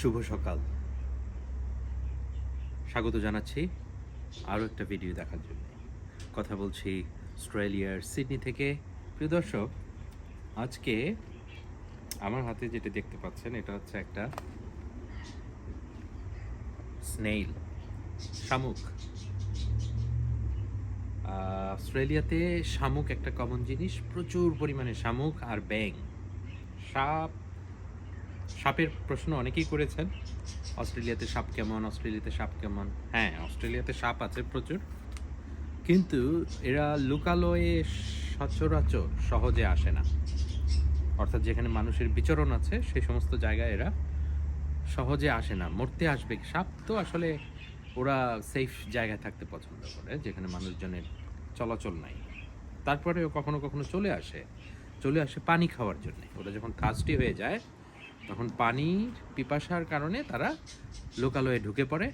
শুভ সকাল। স্বাগত জানাচ্ছি আরও একটা ভিডিও দেখার জন্য। কথা বলছি অস্ট্রেলিয়ার সিডনি থেকে। প্রিয় দর্শক, আজকে আমার হাতে যেটা দেখতে পাচ্ছেন, এটা হচ্ছে একটা স্নেইল, শামুক। অস্ট্রেলিয়াতে শামুক একটা কমন জিনিস, প্রচুর পরিমাণে শামুক আর ব্যাং সাপ সাপের প্রশ্ন অনেকেই করেছেন। অস্ট্রেলিয়াতে সাপ কেমন, অস্ট্রেলিয়াতে সাপ কেমন? হ্যাঁ অস্ট্রেলিয়াতে সাপ আছে প্রচুর। কিন্তু এরা লোকালয়ে সচরাচর সহজে আসে না। অর্থাৎ যেখানে মানুষের বিচরণ আছে, সেই সমস্ত জায়গায় এরা সহজে আসে না। মরতে আসবে সাপ তো আসলে ওরা সেফ জায়গায় থাকতে পছন্দ করে, যেখানে মানুষজনের চলাচল নাই। তারপরেও কখনো কখনো চলে আসে। চলে আসে পানি খাওয়ার জন্য। ওরা যখন কাজটি হয়ে যায় তখন পানির পিপাসার কারণে তারা লোকালয়ে ঢুকে পড়ে।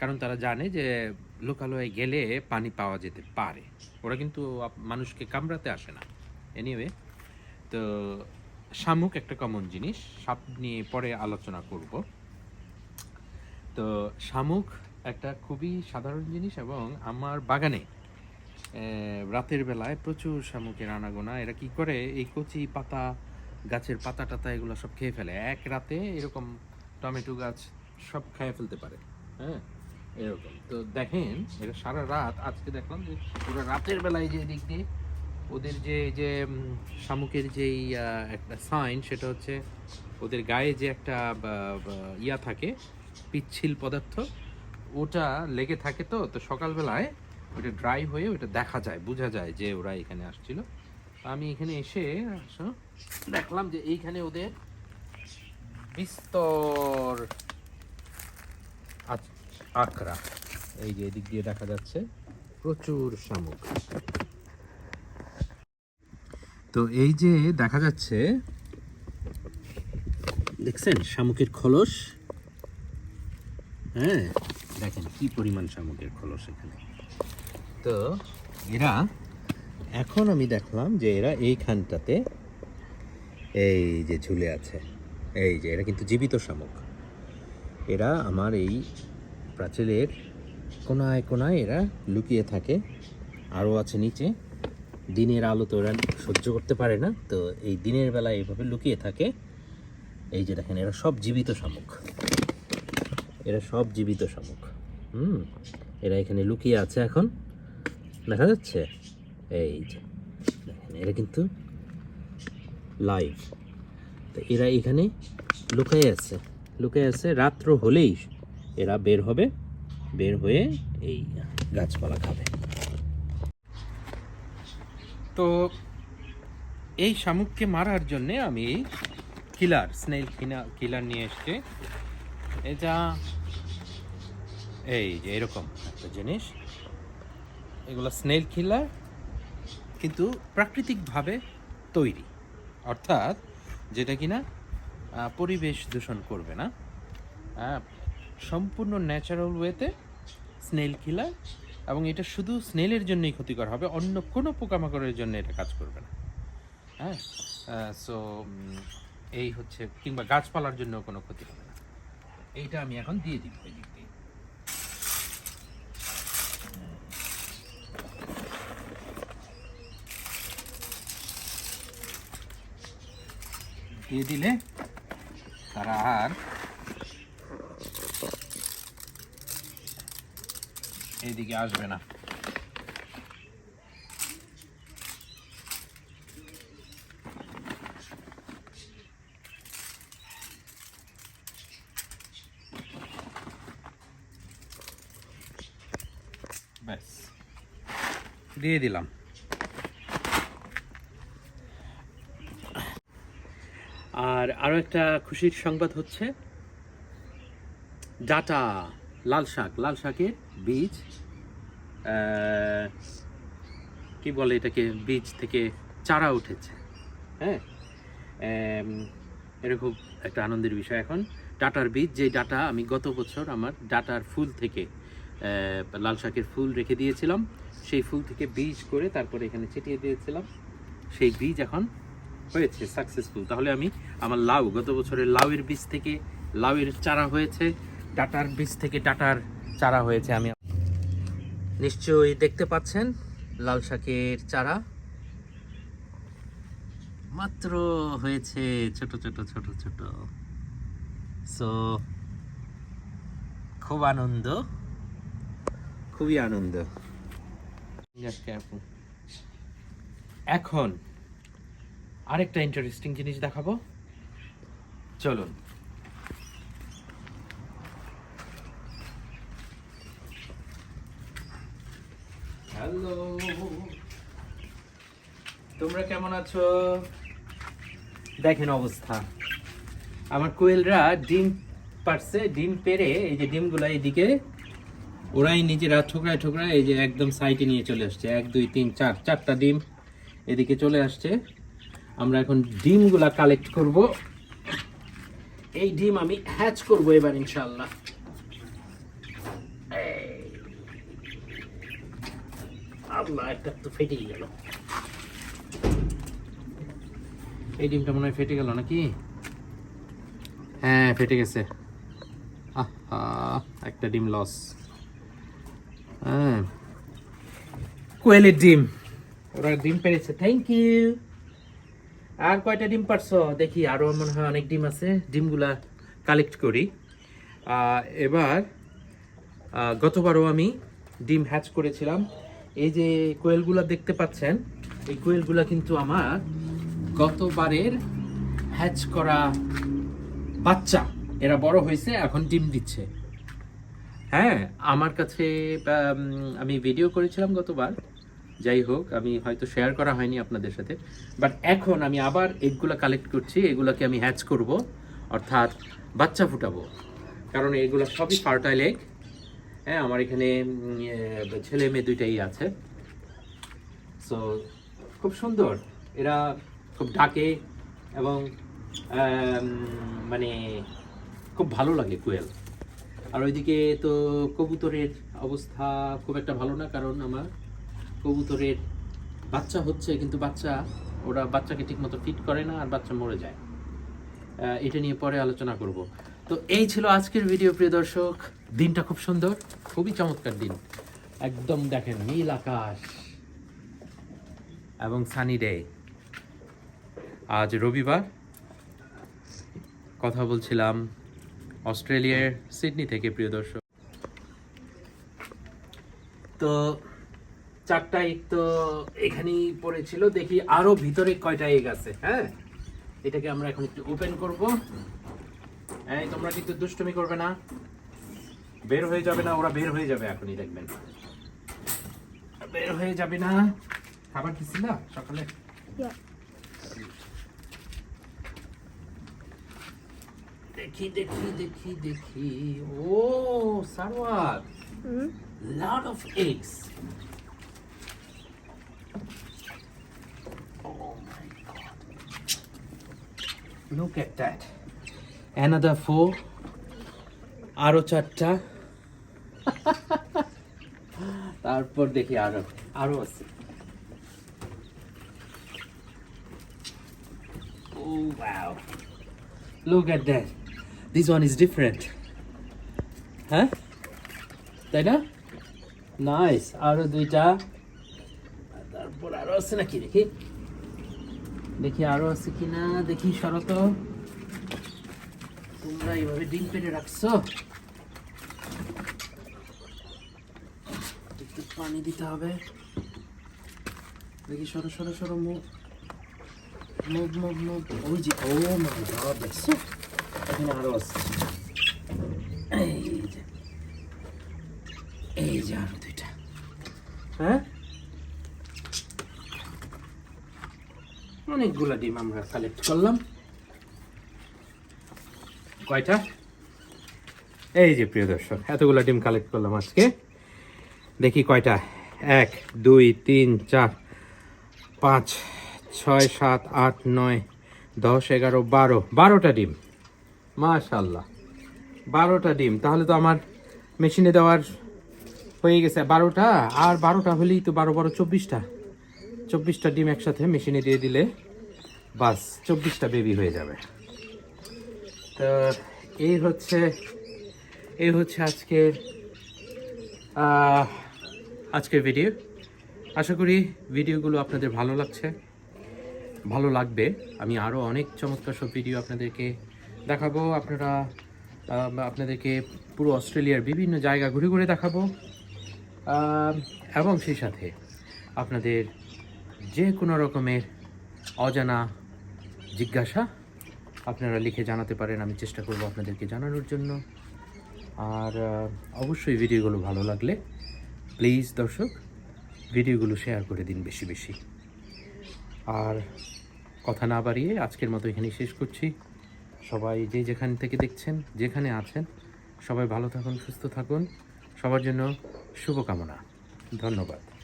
কারণ তারা জানে যে লোকালয়ে গেলে পানি পাওয়া যেতে পারে। ওরা কিন্তু মানুষকে কামড়াতে আসে না। এনিওয়ে তো শামুক একটা কমন জিনিস। সাপ নিয়ে পরে আলোচনা করব। তো শামুক একটা খুবই সাধারণ জিনিস এবং আমার বাগানে রাতের বেলায় প্রচুর শামুকের আনাগোনা। এরা কি করে? এই কচি পাতা গাছের পাতা টাতা এগুলো সব খেয়ে ফেলে। এক রাতে এরকম টমেটো গাছ সব খেয়ে ফেলতে পারে। হ্যাঁ এরকম। তো দেখেন, এরা সারা রাত, আজকে দেখলাম যে পুরো রাতের বেলায় যে দিক দিয়ে ওদের যে যে শামুকের যেই একটা সাইন সেটা হচ্ছে ওদের গায়ে যে একটা ইয়া থাকে, পিচ্ছিল পদার্থ, ওটা লেগে থাকে তো তো সকালবেলায় ওটা ড্রাই হয়ে ওটা দেখা যায়, বোঝা যায় যে ওরা এখানে আসছিল। আমি এখানে এসে দেখলাম যে এইখানে ওদের বিস্তর আকরা এই যে এদিক দিয়ে দেখা যাচ্ছে প্রচুর শামুক। তো এই যে দেখা যাচ্ছে, দেখছেন শামুকের খলস? হ্যাঁ দেখেন কি পরিমাণ শামুকের খলস এখানে। তো এরা এখন আমি দেখলাম যে এরা এইখানটাতে এই যে ঝুলে আছে। এই যে এরা কিন্তু জীবিত শামুক। এরা আমার এই প্রাচীরের কোনায় কোনায় এরা লুকিয়ে থাকে। আরও আছে নিচে। দিনের আলো তো এরা সহ্য করতে পারে না। তো এই দিনের বেলায় এইভাবে লুকিয়ে থাকে। এই যে দেখেন, এরা সব জীবিত শামুক। এরা সব জীবিত শামুক। হুম, এরা এখানে লুকিয়ে আছে এখন। দেখা যাচ্ছে? এই যে, দেখেন, এরা কিন্তু লাইভ তো এরা এখানে লুকিয়ে আছে। লুকিয়ে আছে, রাত্র হলেই এরা বের হবে, বের হয়ে এই গাছপালা খাবে। তো এই শামুককে মারার জন্যে আমি কিলার স্নেল কিলার নিয়ে এসছে। এটা এই যে, এরকম একটা জিনিস। এগুলো স্নেল কিলার কিন্তু প্রাকৃতিকভাবে তৈরি। অর্থাৎ যেটা কিনা পরিবেশ দূষণ করবে না। সম্পূর্ণ ন্যাচারাল ওয়েতে স্নেল কিলার এবং এটা শুধু স্নেলের জন্যই ক্ষতিকর হবে, অন্য কোনো পোকামাকড়ের জন্য এটা কাজ করবে না। হ্যাঁ? সো এই হচ্ছে, কিংবা গাছপালার জন্য কোনো ক্ষতি হবে না। এইটা আমি এখন দিয়ে দিব এই দিক দিয়ে দিয়ে দিলে তারা আর এইদিকে আসবে না। ব্যাস। দিয়ে দিলাম। আর আরও একটা খুশির সংবাদ হচ্ছে। ডাটা, লাল শাক, লাল শাকের বীজ কি বলে এটাকে, বীজ থেকে চারা উঠেছে। হ্যাঁ? এটা খুব একটা আনন্দের বিষয় এখন। ডাটার বীজ, যে ডাটা আমি গত বছর আমার ডাটার ফুল থেকে লাল শাকের ফুল রেখে দিয়েছিলাম, সেই ফুল থেকে বীজ করে তারপরে এখানে ছিটিয়ে দিয়েছিলাম। সেই বীজ এখন হয়েছে সাকসেসফুল তাহলে আমি আমার লাউ গত বছরের লাউয়ের বীজ থেকে লাউয়ের চারা হয়েছে ডাটার বীজ থেকে ডাটার চারা হয়েছে আমি। নিশ্চয়ই দেখতে পাচ্ছেন লাল শাকের চারা। মাত্র হয়েছে ছোট ছোট ছোট ছোট। সো খুব আনন্দ। খুবই আনন্দ। এখন আরেকটা ইন্টারেস্টিং জিনিস দেখাবো। চলুন। হ্যালো তোমরা কেমন আছো? দেখেন অবস্থা। আমার কোয়েলরা ডিম পারছে, ডিম পেরে এই যে ডিমগুলো এইদিকে ওরাই নিজেরা ঠোকরায় ঠোকরায় এই যে একদম সাইডে নিয়ে চলে আসছে। এক, দুই, তিন, চার, চারটা ডিম এদিকে চলে আসছে। আমরা এখন ডিমগুলা কালেক্ট করব। এই ডিম আমি হ্যাচ করব এবার ইনশাল্লাহ তো গেল। এই ডিমটা মনে হয় ফেটে গেল নাকি? হ্যাঁ ফেটে গেছে। একটা ডিম লস হ্যাঁ। কোয়েলের ডিম। ওরা ডিম পেরেছে থ্যাংক ইউ আর কয়টা ডিম পারছ? দেখি, আরও মনে হয় অনেক ডিম আছে। ডিমগুলা কালেক্ট করি। এবার গতবারও আমি ডিম হ্যাচ করেছিলাম। এই যে কোয়েলগুলা দেখতে পাচ্ছেন, এই কোয়েলগুলা কিন্তু আমার গতবারের হ্যাচ করা বাচ্চা। এরা বড় হয়েছে, এখন ডিম দিচ্ছে। হ্যাঁ আমার কাছে আমি ভিডিও করেছিলাম গতবার। যাই হোক, আমি হয়তো শেয়ার করা হয়নি আপনাদের সাথে। বাট এখন আমি আবার এগুলো কালেক্ট করছি, এগুলোকে আমি হ্যাচ করব, অর্থাৎ বাচ্চা ফুটাবো। কারণ এগুলো সবই ফার্টাইল এগ হ্যাঁ আমার এখানে ছেলে মেয়ে দুইটাই আছে। সো খুব সুন্দর। এরা খুব ডাকে এবং মানে খুব ভালো লাগে কোয়েল। আর ওইদিকে তো কবুতরের অবস্থা খুব একটা ভালো না, কারণ আমার কবুতরের বাচ্চা হচ্ছে, কিন্তু বাচ্চা, ওরা বাচ্চাকে ঠিকমতো ফিট করে না আর বাচ্চা মরে যায়। এটা নিয়ে পরে আলোচনা করব। তো এই ছিল আজকের ভিডিও প্রিয় দর্শক। দিনটা খুব সুন্দর, খুবই চমৎকার দিন। একদম দেখেন, নীল আকাশ এবং সানি ডে আজ রবিবার, কথা বলছিলাম অস্ট্রেলিয়ার সিডনি থেকে, প্রিয় দর্শক। তো চারটা এগ তো এখানেই পড়েছিল। দেখি আরও ভিতরে কয়টা এগ আছে হ্যাঁ? এটাকে আমরা এখন একটু ওপেন করব। এই তোমরা কিন্তু দুষ্টুমি করবে না। বের হয়ে যাবে না ওরা বের হয়ে যাবে এখনই দেখবেন। বের হয়ে যাবে না। খাবার না সকালে? দেখি দেখি দেখি দেখি। ও Sarwat Mm. Of of Look at that. Another four. আরও চারটা তারপর দেখি আরও আরও আছে Oh wow. Look at that. This one is different. Huh? তাই না নাইস আরও দুইটা তারপর আরও আছে নাকি দেখি দেখি আরও আছে কিনা? দেখি শরত তোমরা এইভাবে ডিম পেটে রাখছো? একটু পানি দিতে হবে। দেখি, সরো সরো সরো, মুখ। মুখ মুখ মুখ। ওই যে, ও মাই গড, দেখছ? এখানে আরও আছে। এই যে এই যে আরও দুইটা। হ্যাঁ? অনেকগুলা ডিম আমরা কালেক্ট করলাম। কয়টা? এই যে প্রিয় দর্শক, এতগুলা ডিম কালেক্ট করলাম আজকে। দেখি কয়টা? এক, দুই, তিন, চার, পাঁচ, ছয়, সাত, আট, নয়, দশ, এগারো, বারো। বারোটা ডিম। মাশাল্লাহ বারোটা ডিম। তাহলে তো আমার মেশিনে দেওয়ার হয়ে গেছে বারোটা। আর বারোটা হলেই তো বারো বারো চব্বিশটা। চব্বিশটা ডিম একসাথে মেশিনে দিয়ে দিলে বাস, চব্বিশটা বেবি হয়ে যাবে। তো এই হচ্ছে এই হচ্ছে আজকের আজকের ভিডিও আশা করি ভিডিওগুলো আপনাদের ভালো লাগছে, ভালো লাগবে। আমি আরও অনেক চমৎকার সব ভিডিও আপনাদেরকে দেখাবো। আপনারা আপনাদেরকে পুরো অস্ট্রেলিয়ার বিভিন্ন জায়গা ঘুরে ঘুরে দেখাবো। এবং সেই সাথে আপনাদের যে কোনো রকমের অজানা জিজ্ঞাসা। আপনারা লিখে জানাতে পারেন, আমি চেষ্টা করব আপনাদেরকে জানানোর জন্য। আর অবশ্যই ভিডিওগুলো ভালো লাগলে প্লিজ দর্শক, ভিডিওগুলো শেয়ার করে দিন বেশি বেশি। আর কথা না বাড়িয়ে আজকের মতো এখানেই শেষ করছি। সবাই যে যেখান থেকে দেখছেন, যেখানে আছেন, সবাই ভালো থাকুন, সুস্থ থাকুন। সবার জন্য শুভকামনা। ধন্যবাদ।